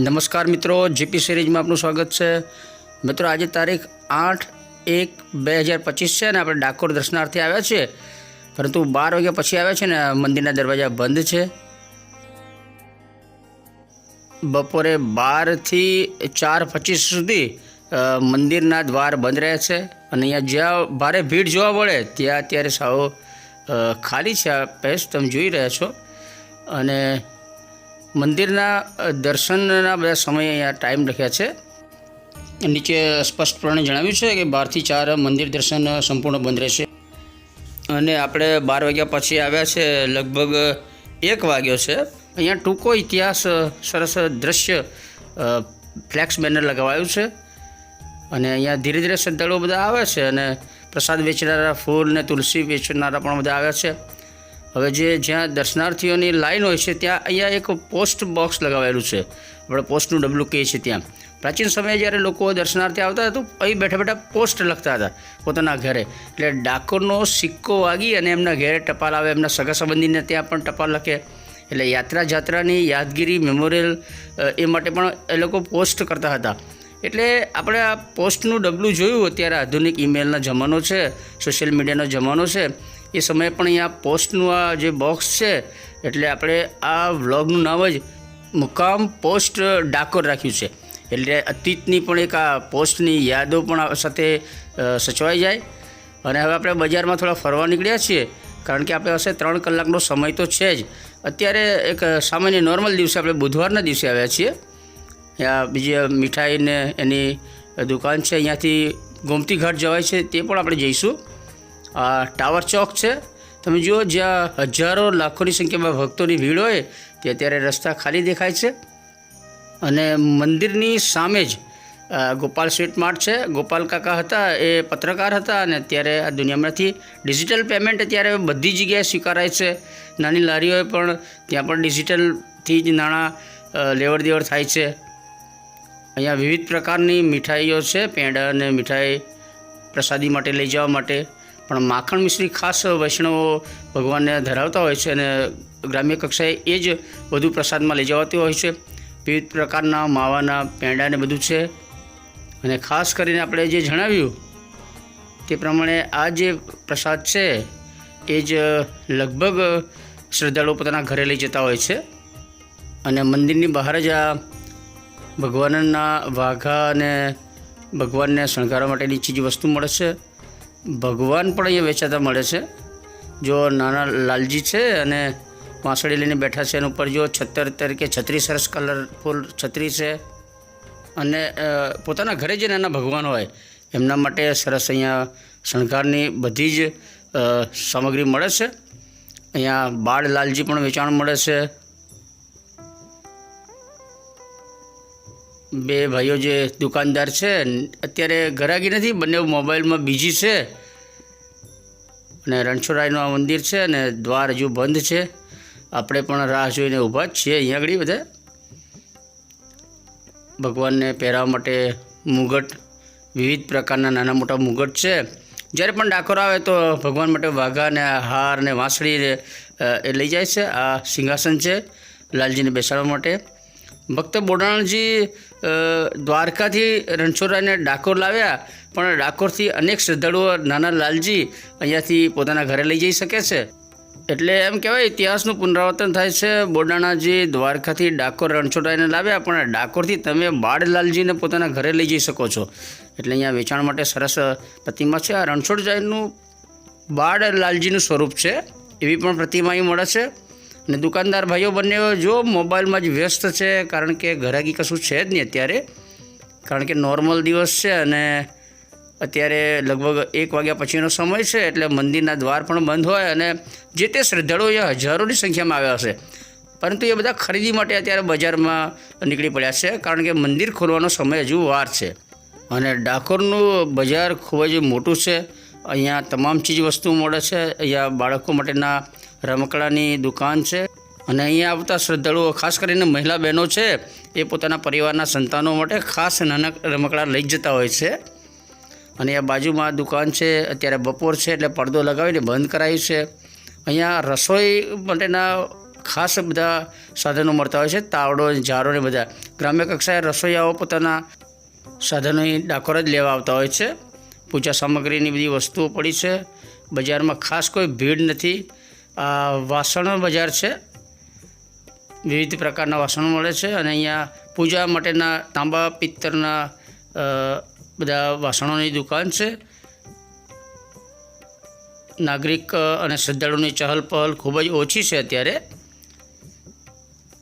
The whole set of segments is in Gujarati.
નમસ્કાર મિત્રો, જીપી સિરીઝમાં આપનું સ્વાગત છે. મિત્રો, આજે તારીખ આઠ એક બે હજાર પચીસ છે ને આપણે ડાકોર દર્શનાર્થે આવ્યા છીએ. પરંતુ બાર વાગ્યા પછી આવ્યા છે ને મંદિરના દરવાજા બંધ છે. બપોરે બારથી ચાર પચીસ સુધી મંદિરના દ્વાર બંધ રહે છે. અને અહીંયા જ્યાં ભારે ભીડ જોવા મળે, ત્યાં અત્યારે સાવ ખાલી છે. આ પેસ તમે જોઈ રહ્યા છો. અને મંદિરના દર્શનના બધા સમય અહીંયા ટાઈમ લખ્યા છે. નીચે સ્પષ્ટપણે જણાવ્યું છે કે બારથી ચાર મંદિર દર્શન સંપૂર્ણ બંધ રહેશે. અને આપણે બાર વાગ્યા પછી આવ્યા છે, લગભગ એક વાગ્યો છે. અહીંયા ટૂંકો ઇતિહાસ સરસ દ્રશ્ય ફ્લેક્સ બેનર લગાવાયું છે. અને અહીંયા ધીરે ધીરે શ્રદ્ધાળુઓ બધા આવે છે અને પ્રસાદ વેચનારા, ફૂલ ને તુલસી વેચનારા પણ બધા આવ્યા છે. હવે જે જ્યાં દર્શનાર્થીઓની લાઈન હોય છે, ત્યાં અહીંયા એક પોસ્ટ બોક્સ લગાવેલું છે. આપણે પોસ્ટનું ડબલું કહે છે ત્યાં. પ્રાચીન સમયે જ્યારે લોકો દર્શનાર્થી આવતા હતા, તો અહીં બેઠા બેઠા પોસ્ટ લખતા હતા પોતાના ઘરે. એટલે ડાકોરનો સિક્કો વાગી અને એમના ઘરે ટપાલ આવે, એમના સગા સંબંધીને ત્યાં પણ ટપાલ લખે. એટલે યાત્રા જાત્રાની યાદગીરી, મેમોરિયલ એ માટે પણ એ લોકો પોસ્ટ કરતા હતા. એટલે આપણે આ પોસ્ટનું ડબલું જોયું, અત્યારે આધુનિક ઈમેલનો જમાનો છે, સોશિયલ મીડિયાનો જમાનો છે. એ સમયે પણ અહીંયા પોસ્ટનું આ જે બોક્સ છે, એટલે આપણે આ વ્લોગનું નામ જ મુકામ પોસ્ટ ડાકોર રાખ્યું છે. એટલે અતીતની પણ એક આ પોસ્ટની યાદો પણ સાથે સચવાઈ જાય. અને હવે આપણે બજારમાં થોડા ફરવા નીકળ્યા છીએ, કારણ કે આપણે હશે ત્રણ કલાકનો સમય તો છે જ. અત્યારે એક સામાન્ય નોર્મલ દિવસે આપણે બુધવારના દિવસે આવ્યા છીએ. ત્યાં બીજી મીઠાઈને એની દુકાન છે, અહીંયાથી ગોમતી ઘાટ જવાય છે, તે પણ આપણે જઈશું. ટાવર ચોક છે. તમે જુઓ, જ્યાં હજારો લાખોની સંખ્યામાં ભક્તોની ભીડ હોય તે અત્યારે રસ્તા ખાલી દેખાય છે. અને મંદિરની સામે જ ગોપાલ સ્વીટ માર્ટ છે. ગોપાલ કાકા હતા, એ પત્રકાર હતા અને અત્યારે આ દુનિયામાંથી ડિજિટલ પેમેન્ટ અત્યારે બધી જગ્યાએ સ્વીકારાય છે. નાની લારીઓએ પણ ત્યાં પણ ડિજિટલથી જ નાણાં લેવડ દેવડ થાય છે. અહીંયા વિવિધ પ્રકારની મીઠાઈઓ છે, પેંડા અને મીઠાઈ પ્રસાદી માટે લઈ જવા માટે. પણ માખણ મિશ્રી ખાસ વૈષ્ણવો ભગવાનને ધરાવતા હોય છે અને ગ્રામ્ય કક્ષાએ એ જ બધું પ્રસાદમાં લઈ જવાતી હોય છે. વિવિધ પ્રકારના માવાના, પેંડા ને બધું છે. અને ખાસ કરીને આપણે જે જણાવ્યું તે પ્રમાણે આ જે પ્રસાદ છે એ જ લગભગ શ્રદ્ધાળુઓ પોતાના ઘરે લઈ જતા હોય છે. અને મંદિરની બહાર જ આ ભગવાનના વાઘા અને ભગવાનને શણગારવા માટેની ચીજ વસ્તુ મળે છે. ભગવાન પણ અહીંયા વેચાતા મળે છે. જો નાના લાલજી છે અને વાંસળી લઈને બેઠા છે, એના ઉપર જો છત્તર તરીકે છત્રી સરસ કલરફુલ છત્રી છે. અને પોતાના ઘરે જે નાના ભગવાન હોય, એમના માટે સરસ અહીંયા શણગારની બધી જ સામગ્રી મળે છે. અહીંયા બાળ લાલજી પણ વેચાણ મળે છે. બે ભાઈઓ જે દુકાનદાર છે, અત્યારે ઘરાગી નથી, બંને મોબાઈલમાં બીજી છે. અને રણછોડરાયનું આ મંદિર છે અને દ્વાર હજુ બંધ છે. આપણે પણ રાહ જોઈને ઊભા જ છીએ અહીંયા આગળ બધા. ભગવાનને પહેરાવવા માટે મુગટ, વિવિધ પ્રકારના નાના મોટા મુગટ છે. જ્યારે પણ ડાકોર આવે તો ભગવાન માટે વાઘા ને હાર ને વાંસળી એ લઈ જાય છે. આ સિંહાસન છે લાલજીને બેસાડવા માટે. ભક્ત બોડાણજી દ્વારકાથી રણછોડરાયને ડાકોર લાવ્યા, પણ ડાકોરથી અનેક શ્રદ્ધાળુઓ નાના લાલજી અહીંયાથી પોતાના ઘરે લઈ જઈ શકે છે. એટલે એમ કહેવાય, ઇતિહાસનું પુનરાવર્તન થાય છે. બોડાણાજી દ્વારકાથી ડાકોર રણછોડરાયને લાવ્યા, પણ ડાકોરથી તમે બાળલાલજીને પોતાના ઘરે લઈ જઈ શકો છો. એટલે અહીંયા વેચાણ માટે સરસ પ્રતિમા છે. આ રણછોડરાયનું બાળલાલજીનું સ્વરૂપ છે. એવી પણ પ્રતિમા અહીં મળે છે. અને દુકાનદાર ભાઈઓ બંને જો મોબાઈલમાં જ વ્યસ્ત છે, કારણ કે ઘરાગી કશું છે જ નહીં અત્યારે. કારણ કે નોર્મલ દિવસ છે અને અત્યારે લગભગ એક વાગ્યા પછીનો સમય છે, એટલે મંદિરના દ્વાર પણ બંધ હોય અને જે તે શ્રદ્ધાળુઓ એ હજારોની સંખ્યામાં આવ્યા હશે. પરંતુ એ બધા ખરીદી માટે અત્યારે બજારમાં નીકળી પડ્યા છે, કારણ કે મંદિર ખોલવાનો સમય હજુ વાર છે. અને ડાકોરનું બજાર ખૂબ જ મોટું છે. અહીંયા તમામ ચીજ વસ્તુ મળે છે. અહીંયા બાળકો માટેના રમકડાની દુકાન છે. અને અહીંયા આવતા શ્રદ્ધાળુઓ, ખાસ કરીને મહિલા બહેનો છે, એ પોતાના પરિવારના સંતાનો માટે ખાસ નાના રમકડા લઈ જતા હોય છે. અને આ બાજુમાં દુકાન છે, અત્યારે બપોર છે, એટલે પડદો લગાવીને બંધ કરાયું છે. અહીંયા રસોઈ માટેના ખાસ બધા સાધનો મળતા હોય છે, તાવડો ઝારો ને બધા. ગ્રામ્ય કક્ષાએ રસોઈયાઓ પોતાના સાધનો અહીં ડાકોર જ લેવા આવતા હોય છે. પૂજા સામગ્રીની બધી વસ્તુઓ પડી છે. બજારમાં ખાસ કોઈ ભીડ નથી. આ વાસણો બજાર છે. વિવિધ પ્રકારના વાસણો મળે છે અને અહીંયા પૂજા માટેના તાંબા પિત્તરના બધા વાસણોની દુકાન છે. નાગરિક અને શ્રદ્ધાળુની ચહલ પહલ ખૂબ જ ઓછી છે અત્યારે.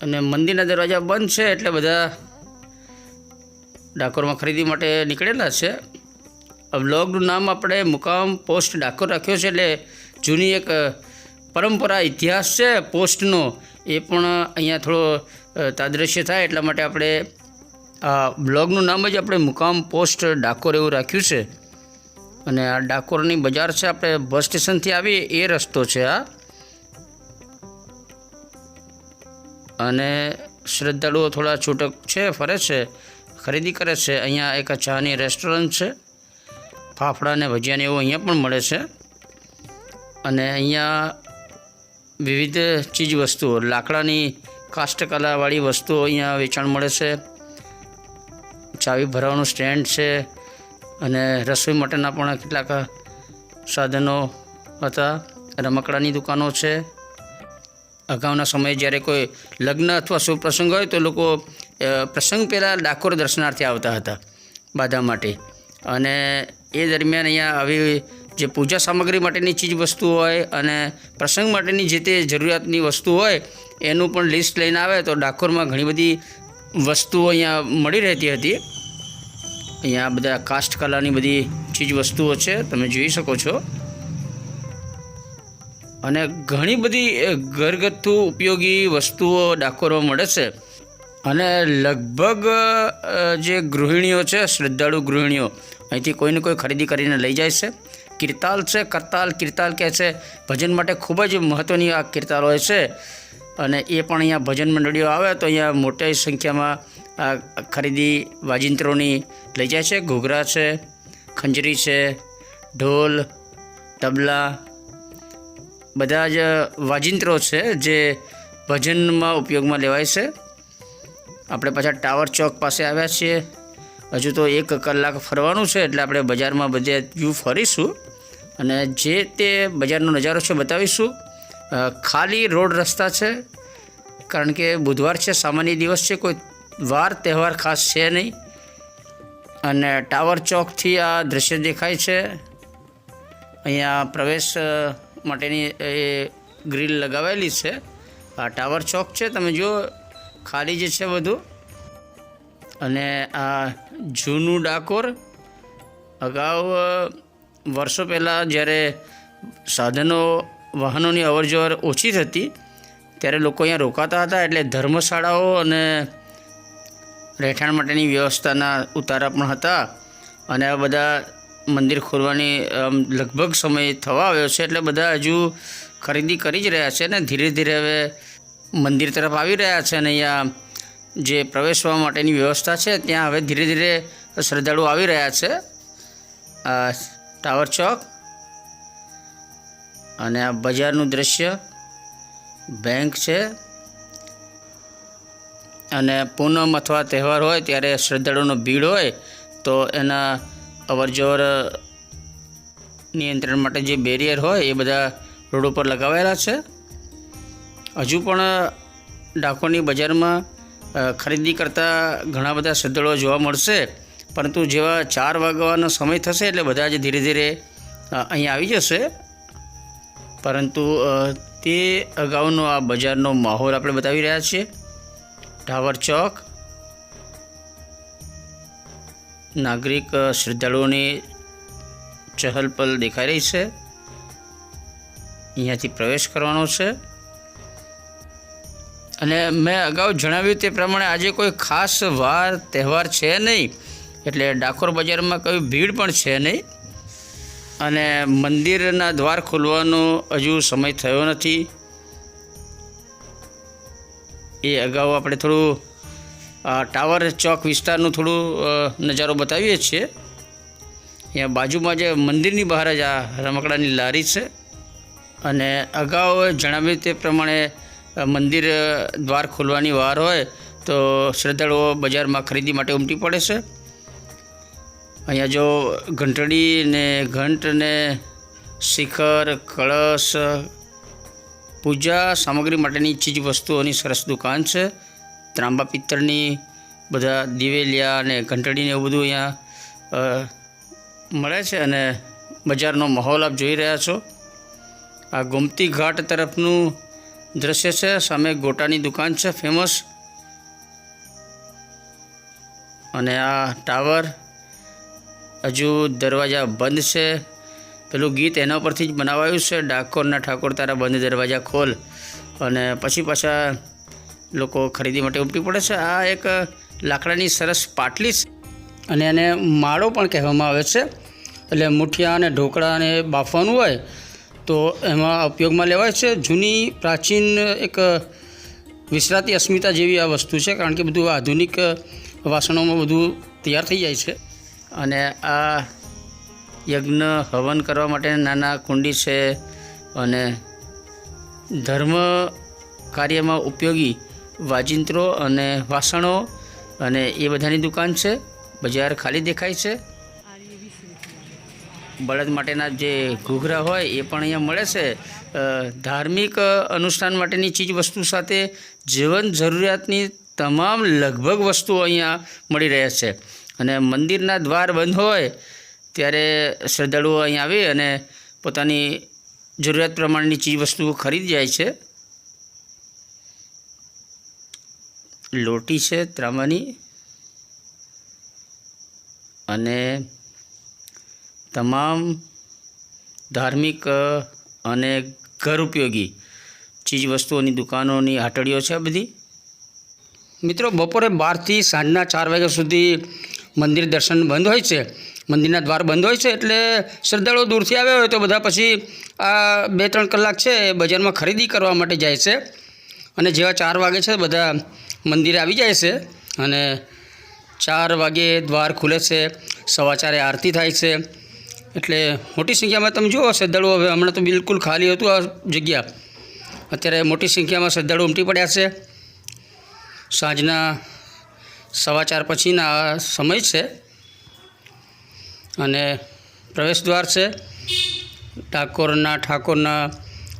અને મંદિરના દરવાજા બંધ છે એટલે બધા ડાકોરમાં ખરીદી માટે નીકળેલા છે. બ્લોગનું નામ આપણે મુકામ પોસ્ટ ડાકોર રાખ્યો છે એટલે જૂની એક પરંપરા, ઇતિહાસ છે, પોસ્ટનો, એ પણ અહીંયા થોડો તાદ્રશ્ય થાય. એટલા માટે આપણે આ બ્લોગનું નામ જ આપણે મુકામ પોસ્ટ ડાકોર એવું રાખ્યું છે. અને આ ડાકોરની બજાર છે, આપણે બસ સ્ટેશનથી આવીએ, એ રસ્તો છે આ. અને શ્રદ્ધાળુઓ થોડા છૂટક છે, ફરે છે, ખરીદી કરે છે. અહીંયા એક ચાની રેસ્ટોરન્ટ છે. ફાફડા ને ભજીયાને એવું અહીંયા પણ મળે છે. અને અહીંયા વિવિધ ચીજ વસ્તુઓ લાકડાની કાષ્ટકલાવાળી વસ્તુઓ અહીંયા વેચાણ મળે છે. ચાવી ભરવાનું સ્ટેન્ડ છે અને રસોઈ માટેના પણ કેટલાક સાધનો હતા. રમકડાની દુકાનો છે. અગાઉના સમયે જ્યારે કોઈ લગ્ન અથવા શુભ પ્રસંગ હોય તો લોકો પ્રસંગ પહેલાં ડાકોર દર્શનાર્થે આવતા હતા બાધા માટે. અને એ દરમિયાન અહીંયા આવી જે પૂજા સામગ્રી માટેની ચીજ વસ્તુ હોય અને પ્રસંગ માટેની જે તે જરૂરિયાતની વસ્તુ હોય, એનું પણ લિસ્ટ લઈને આવે તો ડાકોરમાં ઘણી બધી વસ્તુઓ અહીંયા મળી રહેતી હતી. અહીંયા બધા કાસ્ટ કલાની બધી ચીજ વસ્તુઓ છે, તમે જોઈ શકો છો. અને ઘણી બધી ઘરગથ્થુ ઉપયોગી વસ્તુઓ ડાકોરમાં મળે છે. અને લગભગ જે ગૃહિણીઓ છે, શ્રદ્ધાળુ ગૃહિણીઓ, અહીંથી કોઈને કોઈ ખરીદી કરીને લઈ જાય છે. કિરતાલ છે, કરતાલ, કિરતાલ કહે છે. ભજન માટે ખૂબ જ મહત્ત્વની આ કિરતાલ હોય છે. અને એ પણ અહીંયા ભજન મંડળીઓ આવે તો અહીંયા મોટી સંખ્યામાં આ ખરીદી વાજિંત્રોની લઈ જાય છે. ઘૂઘરા છે, ખંજરી છે, ઢોલ, તબલા, બધા જ વાજિંત્રો છે જે ભજનમાં ઉપયોગમાં લેવાય છે. આપણે પાછા ટાવર ચોક પાસે આવ્યા છીએ. હજુ તો એક કલાક ફરવાનું છે એટલે આપણે બજારમાં બધે વ્યૂ ફરીશું. અને જે તે બજારનો નજારો છે બતાવીશું ખાલી રોડ રસ્તા છે, કારણ કે બુધવાર છે, સામાન્ય દિવસ છે, કોઈ વાર તહેવાર ખાસ છે નહીં. અને ટાવર ચોકથી આ દૃશ્ય દેખાય છે. અહીંયા પ્રવેશ માટેની એ ગ્રીલ લગાવેલી છે. આ ટાવર ચોક છે, તમે જુઓ, ખાલી જે છે બધું. અને આ જૂનું ડાકોર, અગાઉ વર્ષો પહેલાં જ્યારે સાધનો, વાહનોની અવરજવર ઓછી થતી, ત્યારે લોકો અહીંયા રોકાતા હતા એટલે ધર્મશાળાઓ અને રહેઠાણ માટેની વ્યવસ્થાના ઉતારા પણ હતા અને આ બધા મંદિર ખોલવાની લગભગ સમય થવા આવ્યો છે એટલે બધા હજુ ખરીદી કરી જ રહ્યા છે ને ધીરે ધીરે હવે મંદિર તરફ આવી રહ્યા છે અને અહીંયા જે પ્રવેશવા માટેની વ્યવસ્થા છે, ત્યાં હવે ધીરે ધીરે શ્રદ્ધાળુ આવી રહ્યા છે. ટાવર ચોક અને આ બજારનું દ્રશ્ય બેંક છે. અને પૂનમ અથવા તહેવાર હોય ત્યારે શ્રદ્ધાળુનો ભીડ હોય તો એના અવરજવર નિયંત્રણ માટે જે બેરિયર હોય એ બધા રોડ ઉપર લગાવેલા છે. હજુ પણ ડાકોરની બજારમાં ખરીદી કરતા ઘણા બધા શ્રદ્ધાળુઓ જોવા મળશે. પરંતુ જેવા ચાર વાગવાનો સમય થશે એટલે બધા જ ધીરે ધીરે અહીં આવી જશે. પરંતુ તે અગાઉનો આ બજારનો માહોલ આપણે બતાવી રહ્યા છીએ. ટાવર ચોક. નાગરિક શ્રદ્ધાળુઓની ચહલપહલ દેખાઈ રહી છે. અહીંયાથી પ્રવેશ કરવાનો છે. અને મેં અગાઉ જણાવ્યું તે પ્રમાણે આજે કોઈ ખાસ વાર, તહેવાર છે નહીં. એટલે ડાકોર બજારમાં કોઈ ભીડ પણ છે નહીં. અને મંદિરના દ્વાર ખોલવાનો હજુ સમય થયો નથી. એ અગાઉ આપણે થોડું ટાવર ચોક વિસ્તારનું થોડું નજારો બતાવીએ છીએ. અહીંયા બાજુમાં જે મંદિરની બહાર જ આ રમકડાની લારી છે. અને અગાઉ જણાવ્યું તે પ્રમાણે મંદિર દ્વાર ખોલવાની વાર હોય તો શ્રદ્ધાળુઓ બજારમાં ખરીદી માટે ઉમટી પડે છે. અહીંયા જો ઘંટડી ને ઘંટ ને શિખર, કળશ, પૂજા સામગ્રી માટેની ચીજ વસ્તુઓની સરસ દુકાન છે. ત્રાંબા પિત્તળની, બધા દિવેલિયા અને ઘંટડીને એવું બધું અહીંયા મળે છે અને બજારનો માહોલ આપ જોઈ રહ્યા છો. આ ગોમતી ઘાટ તરફનું દ્રશ્ય છે. સામે ગોટાની દુકાન છે, ફેમસ. અને આ ટાવર હજુ દરવાજા બંધ છે. પેલું ગીત એના પરથી જ બનાવાયું છે. ડાકોરના ઠાકોર તારા બંધ દરવાજા ખોલ. અને પછી પાછા લોકો ખરીદી માટે ઉમટી પડે છે. આ એક લાકડાની સરસ પાટલી છે. અને એને માળો પણ કહેવામાં આવે છે. એટલે મુઠિયા અને ઢોકળા અને બાફવાનું હોય તો એમાં ઉપયોગમાં લેવાય છે. જૂની પ્રાચીન એક વિસરાતી અસ્મિતા જેવી આ વસ્તુ છે. કારણ કે બધું આધુનિક વાસણોમાં બધું તૈયાર થઈ જાય છે. અને આ યજ્ઞ હવન કરવા માટે નાના કુંડી છે અને ધર્મ કાર્યમાં ઉપયોગી વાજિંત્રો અને વાસણો અને એ બધાની દુકાન છે. બજાર ખાલી દેખાય છે. બળદ માટેના જે ઘૂઘરા હોય એ પણ અહીંયા મળે છે. ધાર્મિક અનુષ્ઠાન માટેની ચીજ વસ્તુ સાથે જીવન જરૂરિયાતની તમામ લગભગ વસ્તુઓ અહીંયા મળી રહે છે. અને મંદિરના દ્વાર બંધ હોય ત્યારે શ્રદ્ધાળુઓ અહીં આવી અને પોતાની જરૂરિયાત પ્રમાણેની ચીજવસ્તુઓ ખરીદી જાય છે. લોટી છે, ત્રામાની અને તમામ ધાર્મિક અને ઘર ઉપયોગી ચીજવસ્તુઓની દુકાનોની હાટડીઓ છે બધી. મિત્રો, બપોરે બારથી સાંજના ચાર વાગ્યા સુધી મંદિર દર્શન બંધ હોય છે. મંદિરના દ્વાર બંધ હોય છે એટલે શ્રદ્ધાળુઓ દૂરથી આવ્યા હોય તો બધા પછી આ બે ત્રણ કલાક છે એ બજારમાં ખરીદી કરવા માટે જાય છે. અને જેવા ચાર વાગે છે બધા મંદિરે આવી જાય છે અને ચાર વાગે દ્વાર ખુલે છે સવા ચારે આરતી થાય છે. એટલે મોટી સંખ્યામાં તમે જુઓ શ્રદ્ધાળુઓ હવે હમણાં તો બિલકુલ ખાલી હતું આ જગ્યા. અત્યારે મોટી સંખ્યામાં શ્રદ્ધાળુઓ ઉમટી પડ્યા છે. સાંજના સવા ચાર પછીના સમય છે. અને પ્રવેશ દ્વાર છે. ડાકોરના ઠાકોરના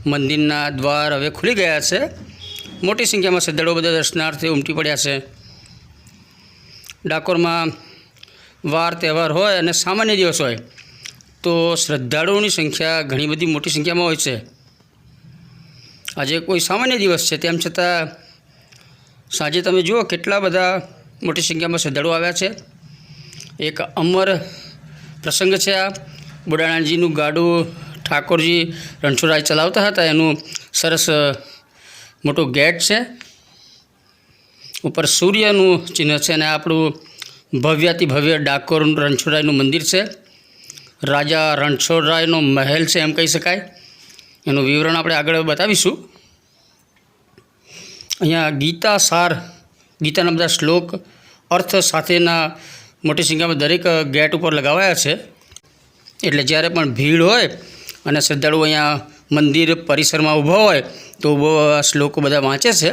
મંદિરના દ્વાર હવે ખુલી ગયા છે. મોટી સંખ્યામાં શ્રદ્ધાળુઓ બધા દર્શનાર્થે ઉમટી પડ્યા છે. ડાકોરમાં વાર, તહેવાર હોય અને સામાન્ય દિવસ હોય, તો શ્રદ્ધાળુઓની સંખ્યા ઘણી બધી મોટી સંખ્યામાં હોય છે. આજે કોઈ સામાન્ય દિવસ છે, તેમ છતાં સાંજે તમે જુઓ કેટલા બધા મોટી સંખ્યામાં શ્રદ્ધાળુઓ આવ્યા છે. એક અમર પ્રસંગ છે આ. બુડાણાજીનું ગાડું ઠાકોરજી રણછોડરાય ચલાવતા હતા. એનું સરસ મોટું ગેટ છે. ઉપર સૂર્યનું ચિહ્ન છે અને આપણું ભવ્યાતિ ભવ્ય ડાકોર રણછોડરાયનું મંદિર છે. રાજા રણછોડરાયનો મહેલ છે એમ કહી શકાય. એનું વિવરણ આપણે આગળ બતાવીશું. અહીંયા ગીતા સાર ગીતાના બધા શ્લોક અર્થ સાથેના મોટી સંખ્યામાં દરેક ગેટ ઉપર લગાવાયા છે. એટલે જ્યારે પણ ભીડ હોય અને શ્રદ્ધાળુ અહીંયા મંદિર પરિસરમાં ઊભા હોય, તો ઊભો શ્લોકો બધા વાંચે છે.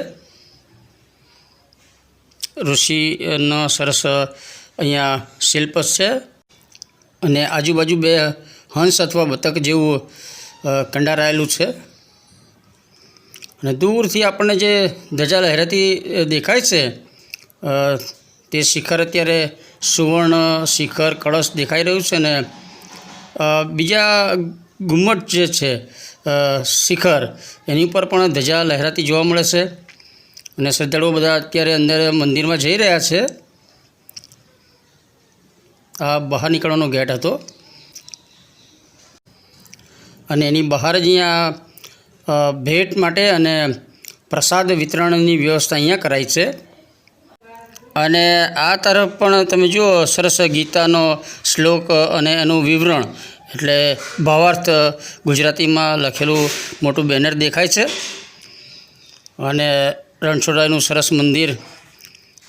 ઋષિનો સરસ અહીંયા શિલ્પ છે. અને આજુબાજુ બે હંસ અથવા બતક જેવું કંડારાયેલું છે. અને દૂરથી આપણને જે ધજા લહેરાતી દેખાય છે તે શિખર અત્યારે સુવર્ણ શિખર કળશ દેખાઈ રહ્યું છે અને બીજા ઘુમ્મટ જે છે શિખર, એની ઉપર પણ ધજા લહેરાતી જોવા મળે છે. અને શ્રદ્ધાળુઓ બધા અત્યારે અંદર મંદિરમાં જઈ રહ્યા છે. આ બહાર નીકળવાનો ગેટ હતો. અને એની બહાર જ અહીંયા ભેટ માટે અને પ્રસાદ વિતરણની વ્યવસ્થા અહીંયા કરાઈ છે. અને આ તરફ પણ તમે જુઓ, સરસ ગીતાનો શ્લોક અને એનું વિવરણ. એટલે ભાવાર્થ ગુજરાતીમાં લખેલું મોટું બેનર દેખાય છે. અને રણછોડરાયનું સરસ મંદિર.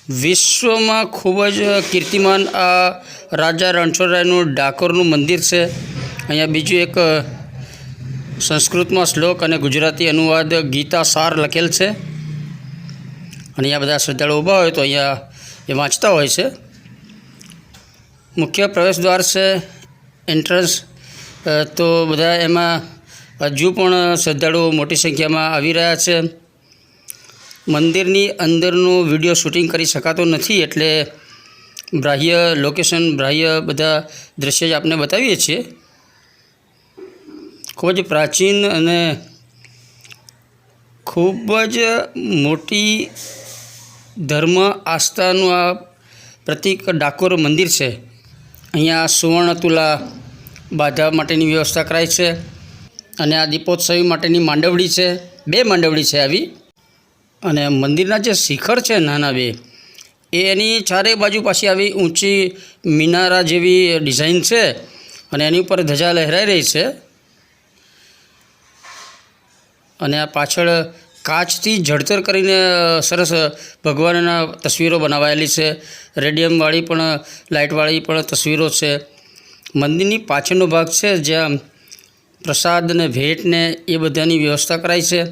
વિશ્વમાં ખૂબ જ કીર્તિમાન આ રાજા રણછોડરાયનું ડાકોરનું મંદિર છે. અહીંયા બીજું એક સંસ્કૃતમાં શ્લોક અને ગુજરાતી અનુવાદ ગીતા સાર લખેલ છે. અને અહીંયા બધા શ્રદ્ધાળુઓ ઊભા હોય તો અહીંયા એ વાંચતા હોય છે. મુખ્ય પ્રવેશ દ્વાર છે એન્ટ્રન્સ તો બધા એમાં હજુ પણ શ્રદ્ધાળુઓ મોટી સંખ્યામાં આવી રહ્યા છે. મંદિરની અંદરનું વીડિયો શૂટિંગ કરી શકાતો નથી એટલે બાહ્ય લોકેશન બાહ્ય બધા દ્રશ્ય જ આપને બતાવીએ છીએ. ખૂબ જ પ્રાચીન અને ખૂબ જ મોટી ધર્મ આસ્થાનું આ પ્રતિક ડાકોર મંદિર છે. અહીંયા સુવર્ણ તુલા બાંધવા માટેની વ્યવસ્થા કરાઈ છે અને આ દીપોત્સવી માટેની માંડવડી છે. બે માંડવડી છે આવી અને મંદિરના જે શિખર છે નાના બે એની ચારેય બાજુ પાછી આવી ઊંચી મિનારા જેવી ડિઝાઇન છે અને એની ઉપર ધજા લહેરાઈ રહી છે. અને આ પાછળ કાચથી જડતર કરીને સરસ ભગવાનના તસવીરો બનાવાયેલી છે. રેડિયમવાળી પણ લાઇટવાળી પણ તસવીરો છે. મંદિરની પાછળનો ભાગ છે, જ્યાં પ્રસાદ ભેટને ભેટ એ બધાની વ્યવસ્થા કરાઈ છે.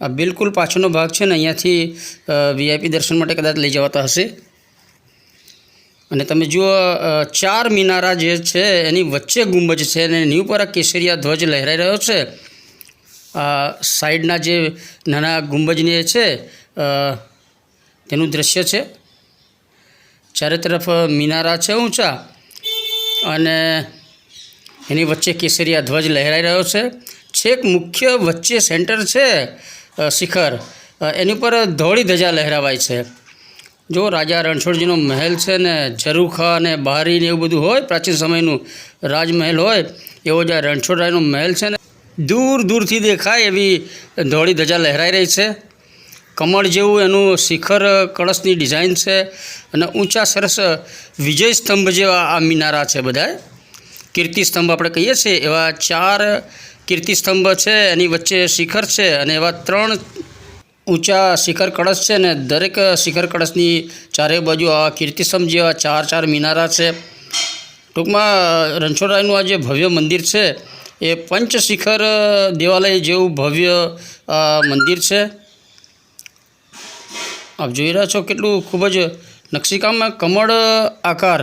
આ બિલકુલ પાછળનો ભાગ છે ને અહીંયાથી વીઆઈપી દર્શન માટે કદાચ લઈ જવાતા હશે. અને તમે જુઓ ચાર મિનારા જે છે, એની વચ્ચે ગુંબજ છે અને એની ઉપર આ કેસરિયા ધ્વજ લહેરાઈ રહ્યો છે. સાઈડના જે નાના ગુંબજની છે તેનું દ્રશ્ય છે. ચારે તરફ મિનારા છે ઊંચા અને એની વચ્ચે કેસરિયા ધ્વજ લહેરાઈ રહ્યો છે. છેક મુખ્ય વચ્ચે સેન્ટર છે શિખર. એની પર ધોળી ધજા લહેરાવાય છે. જો રાજા રણછોડજીનો મહેલ છે ને, ઝરૂખા ને બહારી ને એવું બધું હોય, પ્રાચીન સમયનું રાજમહેલ હોય, એવો જે આ રણછોડરાયનો મહેલ છે ને. દૂર દૂરથી દેખાય એવી ધોળી ધજા લહેરાઈ રહી છે. કમળ જેવું એનું શિખર કળશની ડિઝાઇન છે અને ઊંચા સરસ વિજય સ્તંભ જેવા આ મિનારા છે બધાય. કીર્તિ સ્તંભ આપણે કહીએ છીએ, એવા ચાર કીર્તિ સ્તંભ છે, એની વચ્ચે શિખર છે અને એવા ત્રણ ઊંચા શિખર કળશ છે ને દરેક શિખર કળશની ચારે બાજુ આ કીર્તિ જેવા ચાર ચાર મિનારા છે. ટૂંકમાં રણછોડરાયનું આ જે ભવ્ય મંદિર છે એ પંચશિખર દેવાલય જેવું ભવ્ય મંદિર છે. આપ જોઈ રહ્યા છો કેટલું ખૂબ જ નકશીકામમાં કમળ આકાર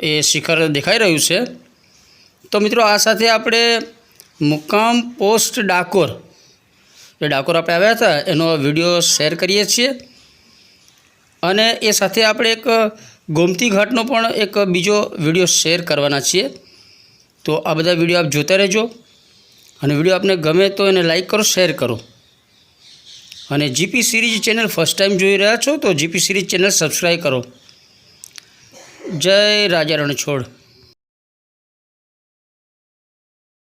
એ શિખર દેખાઈ રહ્યું છે. તો મિત્રો આ સાથે આપણે મુકામ પોસ્ટ ડાકોર જે ડાકોર આપણે આવ્યા હતા, એનો વીડિયો શેર કરીએ છીએ. અને એ સાથે આપણે એક ગોમતી ઘાટનો પણ એક બીજો વીડિયો શેર કરવાના છીએ. તો આ બધા વીડિયો આપ જોતા રહેજો. અને વીડિયો આપને ગમે તો એને લાઇક કરો શેર કરો. અને GP series channel first time જોઈ રહ્યા છો તો જીપી સિરીઝ ચેનલ સબસ્ક્રાઈબ કરો. જય રાજા રણછોડ.